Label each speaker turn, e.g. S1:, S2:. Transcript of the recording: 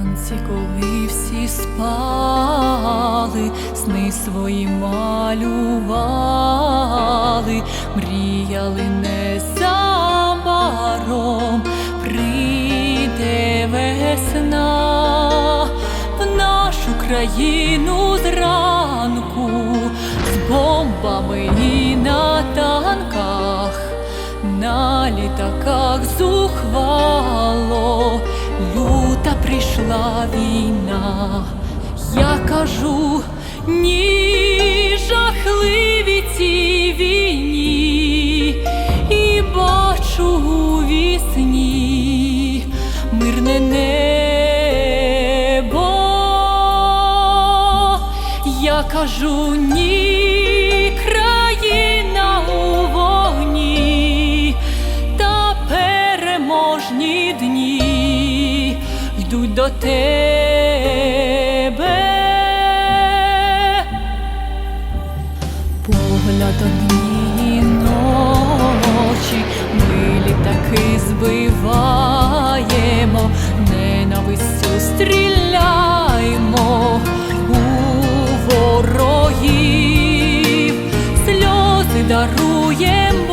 S1: Вранці, коли всі спали, сни свої малювали, мріяли незабаром, прийде весна в нашу країну зранку, з бомбами і на танках, на літаках люта прийшла війна. Я кажу, ні, жахливі цій війні, і бачу у вісні мирне небо. Я кажу, ні, підуть до тебе, погляд однієї ночі, ми літаки збиваємо, ненавистю стріляємо у ворогів, сльози даруємо.